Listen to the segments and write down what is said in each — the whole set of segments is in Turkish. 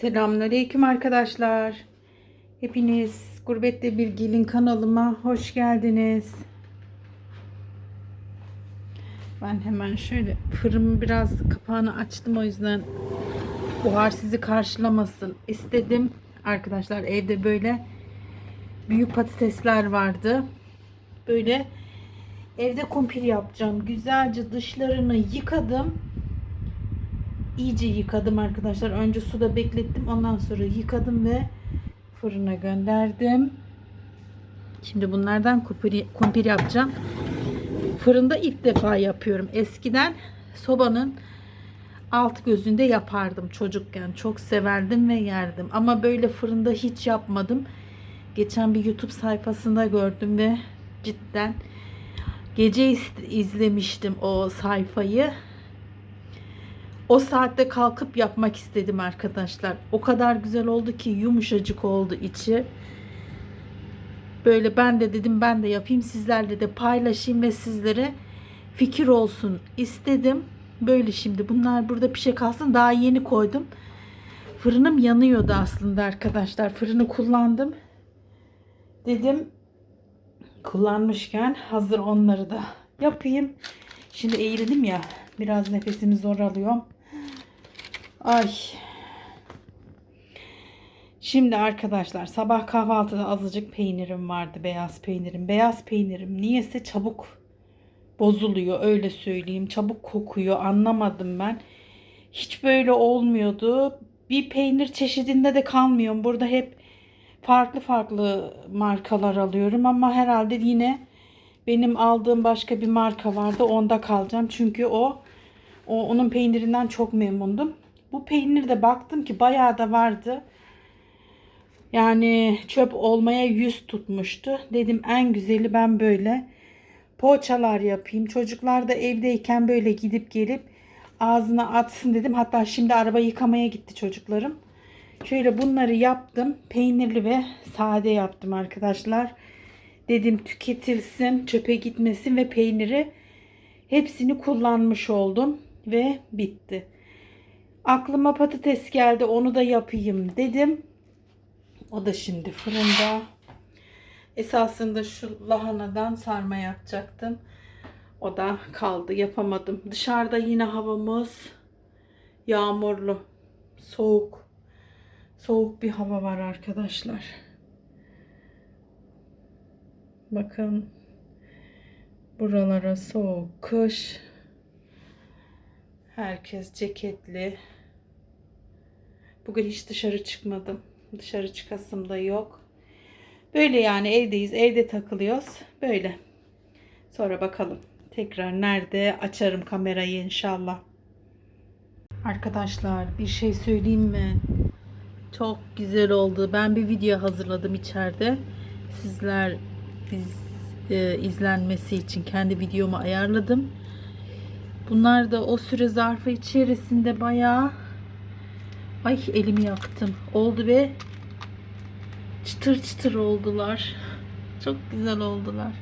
Selamünaleyküm arkadaşlar. Hepiniz Gurbette Bir Gelin kanalıma hoş geldiniz. Ben hemen şöyle fırını biraz kapağını açtım o yüzden buhar sizi karşılamasın istedim. Arkadaşlar evde böyle büyük patatesler vardı. Böyle evde kumpir yapacağım. Güzelce dışlarını yıkadım iyice yıkadım arkadaşlar. Önce suda beklettim. Ondan sonra yıkadım ve fırına gönderdim. Şimdi bunlardan kumpir, kumpir yapacağım. Fırında ilk defa yapıyorum. Eskiden sobanın alt gözünde yapardım çocukken. Çok severdim ve yerdim. Ama böyle fırında hiç yapmadım. Geçen bir YouTube sayfasında gördüm ve cidden gece izlemiştim o sayfayı o saatte kalkıp yapmak istedim arkadaşlar. O kadar güzel oldu ki yumuşacık oldu içi. Böyle ben de dedim ben de yapayım sizlerle de paylaşayım ve sizlere fikir olsun istedim. Böyle şimdi bunlar burada pişe kalsın. Daha yeni koydum. Fırınım yanıyordu aslında arkadaşlar. Fırını kullandım. Dedim kullanmışken hazır onları da yapayım. Şimdi eğildim ya. Biraz nefesimi zor alıyorum. Ay. Şimdi arkadaşlar sabah kahvaltıda azıcık peynirim vardı. Beyaz peynirim. Beyaz peynirim niyeyse çabuk bozuluyor öyle söyleyeyim. Çabuk kokuyor anlamadım ben. Hiç böyle olmuyordu. Bir peynir çeşidinde de kalmıyorum. Burada hep farklı farklı markalar alıyorum ama herhalde yine benim aldığım başka bir marka vardı. Onda kalacağım. Çünkü o, o onun peynirinden çok memnundum. Bu peynir de baktım ki bayağı da vardı. Yani çöp olmaya yüz tutmuştu. Dedim en güzeli ben böyle poğaçalar yapayım. Çocuklar da evdeyken böyle gidip gelip ağzına atsın dedim. Hatta şimdi araba yıkamaya gitti çocuklarım. Şöyle bunları yaptım. Peynirli ve sade yaptım arkadaşlar. Dedim tüketilsin, çöpe gitmesin ve peyniri hepsini kullanmış oldum ve bitti. Aklıma patates geldi onu da yapayım dedim. O da şimdi fırında. Esasında şu lahanadan sarma yapacaktım. O da kaldı yapamadım. Dışarıda yine havamız yağmurlu. Soğuk. Soğuk bir hava var arkadaşlar. Bakın. Buralara soğuk kış. Herkes ceketli. Bugün hiç dışarı çıkmadım. Dışarı çıkasım da yok. Böyle yani evdeyiz. Evde takılıyoruz. Böyle. Sonra bakalım. Tekrar nerede açarım kamerayı inşallah. Arkadaşlar bir şey söyleyeyim mi? Çok güzel oldu. Ben bir video hazırladım içeride. Sizler biz e, izlenmesi için kendi videomu ayarladım. Bunlar da o süre zarfı içerisinde bayağı ay elimi yaktım. Oldu ve çıtır çıtır oldular. Çok güzel oldular.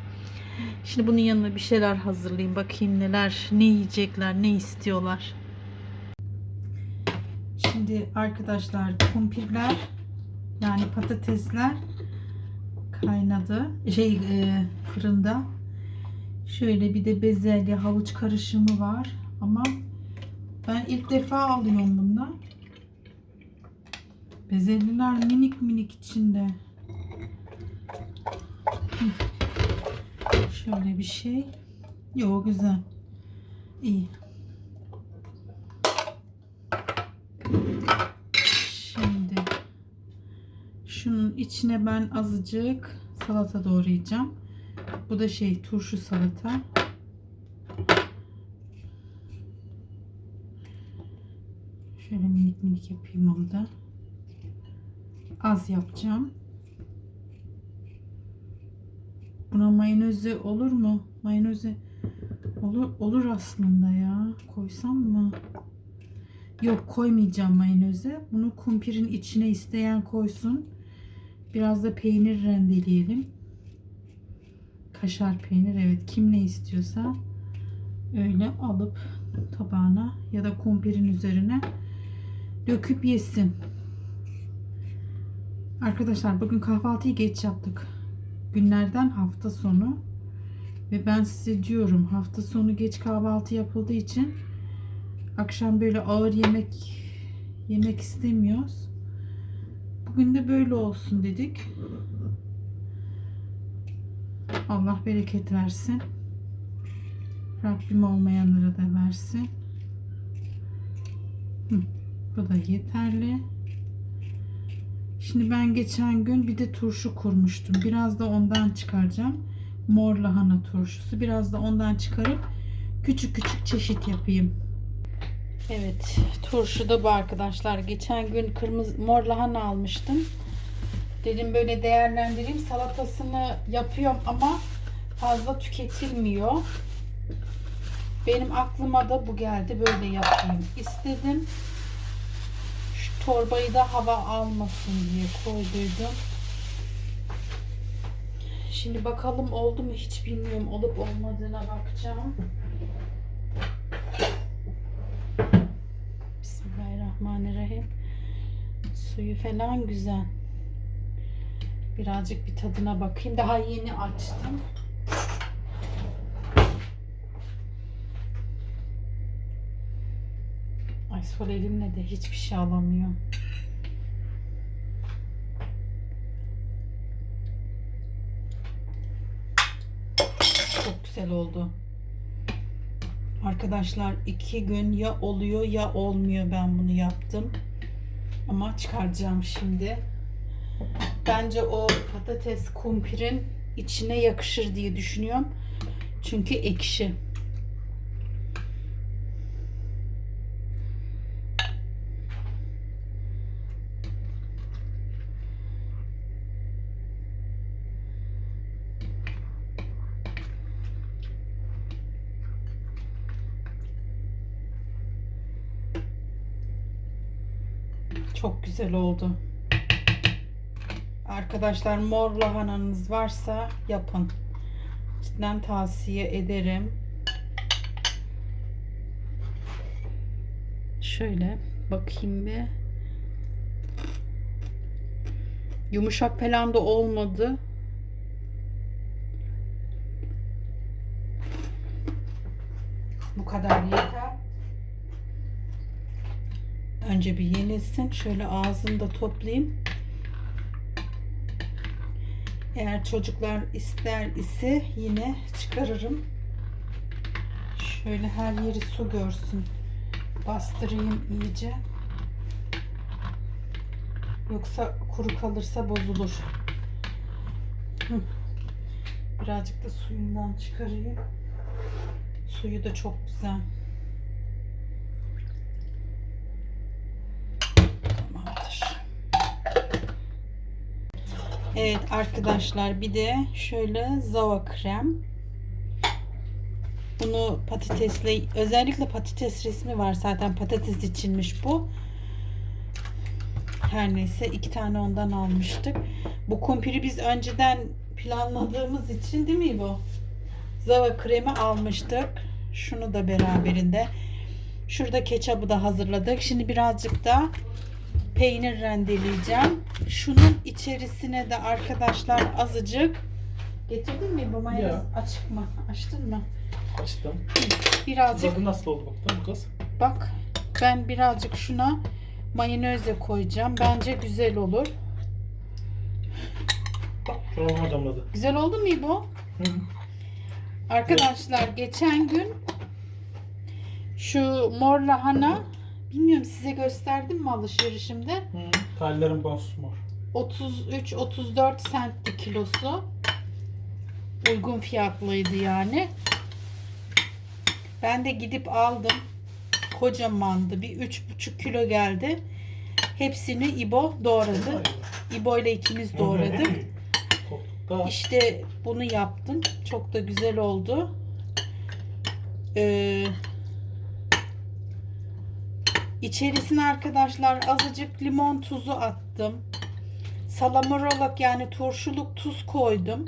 Şimdi bunun yanına bir şeyler hazırlayayım. Bakayım neler, ne yiyecekler, ne istiyorlar. Şimdi arkadaşlar kumpirler yani patatesler kaynadı. Şey e, fırında. Şöyle bir de bezelye havuç karışımı var. Ama ben ilk defa alıyorum bundan. Bezelyeler minik minik içinde. Şöyle bir şey. Yo güzel. İyi. Şimdi şunun içine ben azıcık salata doğrayacağım. Bu da şey turşu salata. Şöyle minik minik yapayım onu da. Az yapacağım. Buna mayonezi olur mu? Mayonezi olur olur aslında ya. Koysam mı? Yok koymayacağım mayonezi. Bunu kumpirin içine isteyen koysun. Biraz da peynir rendeleyelim. Kaşar peynir evet kim ne istiyorsa öyle alıp tabağına ya da kumpirin üzerine döküp yesin. Arkadaşlar bugün kahvaltıyı geç yaptık. Günlerden hafta sonu. Ve ben size diyorum hafta sonu geç kahvaltı yapıldığı için akşam böyle ağır yemek yemek istemiyoruz. Bugün de böyle olsun dedik. Allah bereket versin. Rabbim olmayanlara da versin. Hı, bu da yeterli. Şimdi ben geçen gün bir de turşu kurmuştum. Biraz da ondan çıkaracağım. Mor lahana turşusu. Biraz da ondan çıkarıp küçük küçük çeşit yapayım. Evet, turşu da bu arkadaşlar. Geçen gün kırmızı mor lahana almıştım. Dedim böyle değerlendireyim. Salatasını yapıyorum ama fazla tüketilmiyor. Benim aklıma da bu geldi. Böyle yapayım istedim. Şu torbayı da hava almasın diye koyduydum. Şimdi bakalım oldu mu hiç bilmiyorum. Olup olmadığına bakacağım. Bismillahirrahmanirrahim. Suyu falan güzel. Birazcık bir tadına bakayım. Daha yeni açtım. Ay sol elimle de hiçbir şey alamıyorum. Çok güzel oldu. Arkadaşlar iki gün ya oluyor ya olmuyor ben bunu yaptım. Ama çıkaracağım şimdi. Bence o patates kumpirin içine yakışır diye düşünüyorum. Çünkü ekşi. Çok güzel oldu. Arkadaşlar mor lahananız varsa yapın. Cidden tavsiye ederim. Şöyle bakayım bir. Yumuşak falan da olmadı. Bu kadar yeter. Önce bir yenilsin. Şöyle ağzını da toplayayım. Eğer çocuklar ister ise yine çıkarırım. Şöyle her yeri su görsün. Bastırayım iyice. Yoksa kuru kalırsa bozulur. Birazcık da suyundan çıkarayım. Suyu da çok güzel. Tamamdır. Evet arkadaşlar bir de şöyle zava krem. Bunu patatesle özellikle patates resmi var zaten patates içinmiş bu. Her neyse iki tane ondan almıştık. Bu kumpiri biz önceden planladığımız için değil mi bu? Zava kremi almıştık. Şunu da beraberinde. Şurada ketçabı da hazırladık. Şimdi birazcık da peynir rendeleyeceğim. Şunun içerisine de arkadaşlar azıcık getirdin mi bu mayonez Ya. açık mı? Açtın mı? Açtım. Birazcık Tadı nasıl oldu baktın mı kız? bak ben birazcık şuna mayoneze koyacağım. Bence güzel olur. Bak çorbama damladı. Güzel oldu mu bu? Hı. Arkadaşlar geçen gün şu mor lahana bilmiyorum size gösterdim mi alışverişimde? Hı. Tallerin mor. 33-34 centti kilosu. Uygun fiyatlıydı yani. Ben de gidip aldım. Kocamandı. Bir 3,5 kilo geldi. Hepsini İbo doğradı. İbo ile ikimiz doğradık. İşte bunu yaptım. Çok da güzel oldu. Ee, içerisine arkadaşlar azıcık limon tuzu attım. Salamurolak yani turşuluk tuz koydum.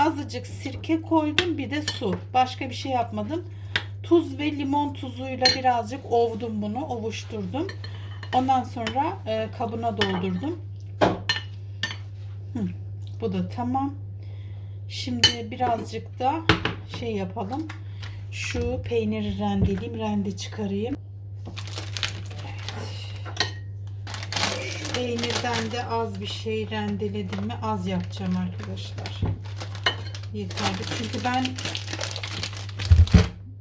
Azıcık sirke koydum bir de su. Başka bir şey yapmadım. Tuz ve limon tuzuyla birazcık ovdum bunu. Ovuşturdum. Ondan sonra e, kabına doldurdum. Bu da tamam. Şimdi birazcık da şey yapalım. Şu peyniri rendeleyeyim. Rende çıkarayım. Evet. Şu peynirden de az bir şey rendeledim mi az yapacağım arkadaşlar. Yeterli. Çünkü ben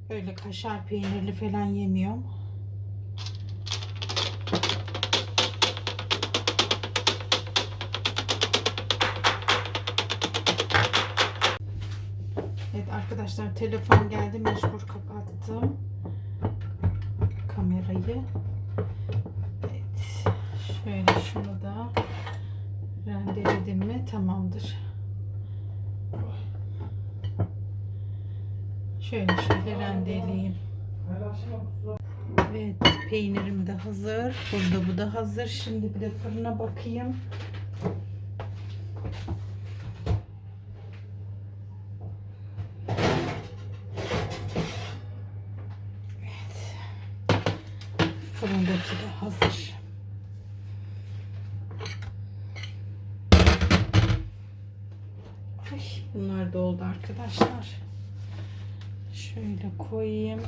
öyle kaşar peynirli falan yemiyorum. Evet arkadaşlar telefon geldi mecbur kapattım kamerayı. Evet şöyle şunu da rendeledim mi tamamdır. Şöyle şöyle rendeleyeyim. Evet peynirim de hazır. Burada bu da hazır. Şimdi bir de fırına bakayım. Arkadaşlar. Şöyle koyayım.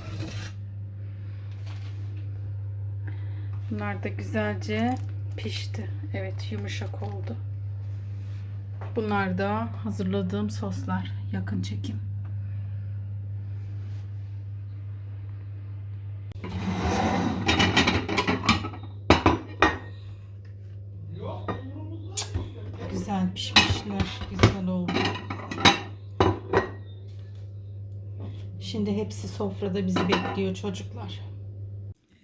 Bunlar da güzelce pişti. Evet yumuşak oldu. Bunlar da hazırladığım soslar. Yakın çekim. Güzel pişmişler. Güzel oldu. Şimdi hepsi sofrada bizi bekliyor çocuklar.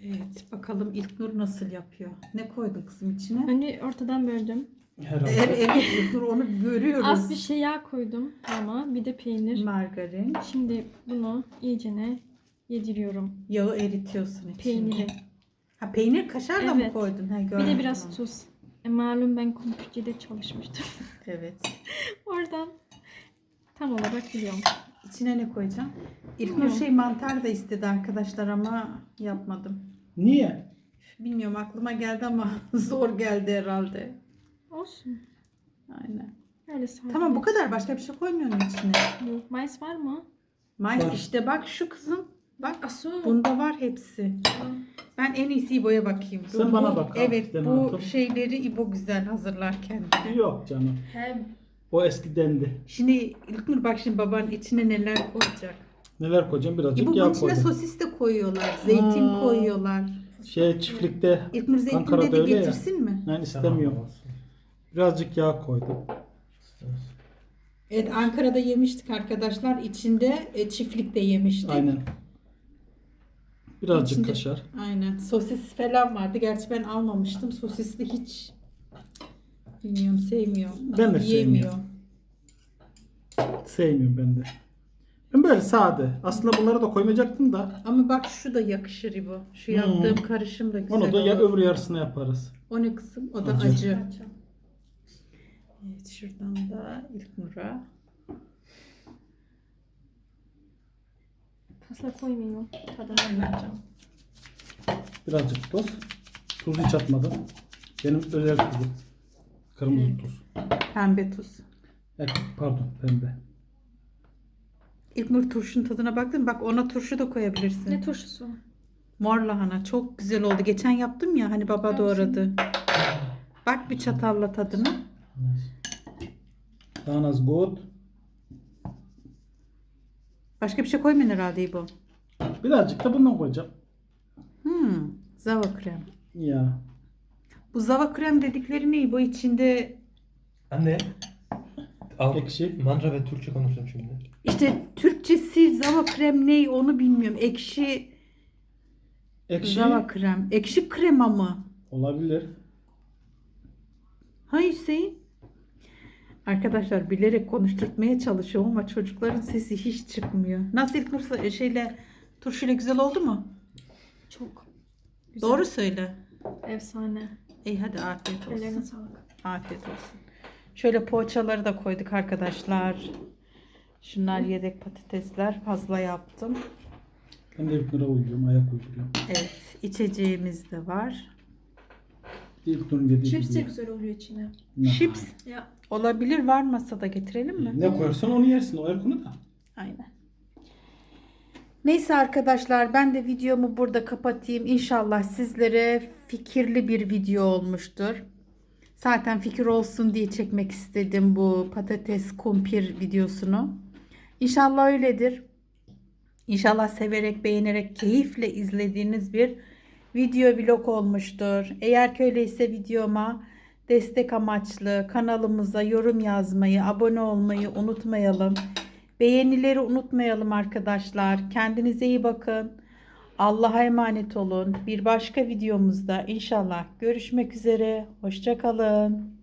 Evet bakalım İlknur nasıl yapıyor? Ne koydun kızım içine? Hani ortadan böldüm. Herhalde. Evet, evet İlknur onu görüyoruz. Az bir şey yağ koydum ama bir de peynir. Margarin. Şimdi bunu iyicene yediriyorum. Yağı eritiyorsun içine. Peyniri. Ha peynir kaşar da mı Evet. koydun? Ha, Bir gördüm de biraz tuz. E, malum ben kumpircide çalışmıştım. Evet. Oradan tam olarak biliyorum. İçine ne koyacağım? Bilmiyorum. şey mantar da istedi arkadaşlar ama yapmadım. Niye? Bilmiyorum aklıma geldi ama zor geldi herhalde. Olsun. Aynen. Öyle. Tamam bu kadar başka bir şey koymuyorum içine. Yok. Mais var mı? Mayıs Var. işte bak şu kızım. Bak Asu. bunda var hepsi. Ben en iyisi İbo'ya bakayım. Sen Bu- bana bak, Evet bu şeyleri İbo güzel hazırlar kendine. Yok canım. He. O eskidendi. Şimdi İlknur bak şimdi baban içine neler koyacak. Neler koyacağım? Birazcık İbo yağ bunun içine koydum. sosis de koyuyorlar. Zeytin Ha. koyuyorlar. Şey çiftlikte İlknur zeytin Ankara'da dedi öyle ya. getirsin mi? ben istemiyorum. Birazcık yağ koydum. Evet Ankara'da yemiştik arkadaşlar. İçinde e, çiftlikte yemiştik. Aynen. Birazcık İçinde- kaşar. Aynen. Sosis falan vardı. Gerçi ben almamıştım. Sosisli hiç bilmiyorum sevmiyorum. Ben de sevmiyorum. Sevmiyorum ben de. Ben böyle sade. Aslında bunları da koymayacaktım da. Ama bak şu da yakışır İbo. Şu Hmm. yaptığım karışım da güzel Onu da ya olur. öbür yarısını yaparız. O ne kısım? O da Acı. acı. Evet şuradan da İlknur'a. Fazla koymayayım. Tadına bakacağım. Birazcık tuz. Tuz hiç atmadım. Benim özel tuzum. Kırmızı Evet. tuz. Pembe tuz. Evet, pardon pembe. İlknur turşunun tadına baktın mı? Bak ona turşu da koyabilirsin. Ne turşusu? Mor lahana çok güzel oldu. Geçen yaptım ya hani baba doğradı. Bak bir çatalla tadına. Danas gut. Başka bir şey koymayın herhalde İbo. Birazcık da bundan koyacağım. Hmm, zava krem. Ya. Bu zava krem dedikleri ne İbo? içinde Anne. Al. Ekşi. Mantra ve Türkçe konuştum şimdi. işte Türkçesi zava krem ne onu bilmiyorum. Ekşi Ekşi zava krem. Ekşi krema mı? olabilir. Ha Hüseyin? Arkadaşlar bilerek konuşturtmaya çalışıyorum ama çocukların sesi hiç çıkmıyor. Nasıl İlknur şeyle turşuyla güzel oldu mu? Çok. Güzel. Doğru söyle. Efsane. İyi hadi afiyet Ellerine olsun. sağlık. Afiyet olsun. Şöyle poğaçaları da koyduk arkadaşlar. Şunlar yedek patatesler fazla yaptım. Ben de bir lira uyuyorum, ayak uyduruyorum. Evet, içeceğimiz de var. İlk turun dediği Chips de gibi. güzel oluyor içine. Chips Ya olabilir var masada getirelim mi? Ne koyarsan onu yersin. O her konu da. Aynen. Neyse arkadaşlar ben de videomu burada kapatayım. İnşallah sizlere fikirli bir video olmuştur. Zaten fikir olsun diye çekmek istedim bu patates kumpir videosunu. İnşallah öyledir. İnşallah severek, beğenerek, keyifle izlediğiniz bir video vlog olmuştur. Eğer ki öyleyse videoma destek amaçlı kanalımıza yorum yazmayı, abone olmayı unutmayalım. Beğenileri unutmayalım arkadaşlar. Kendinize iyi bakın. Allah'a emanet olun. Bir başka videomuzda inşallah görüşmek üzere. Hoşçakalın.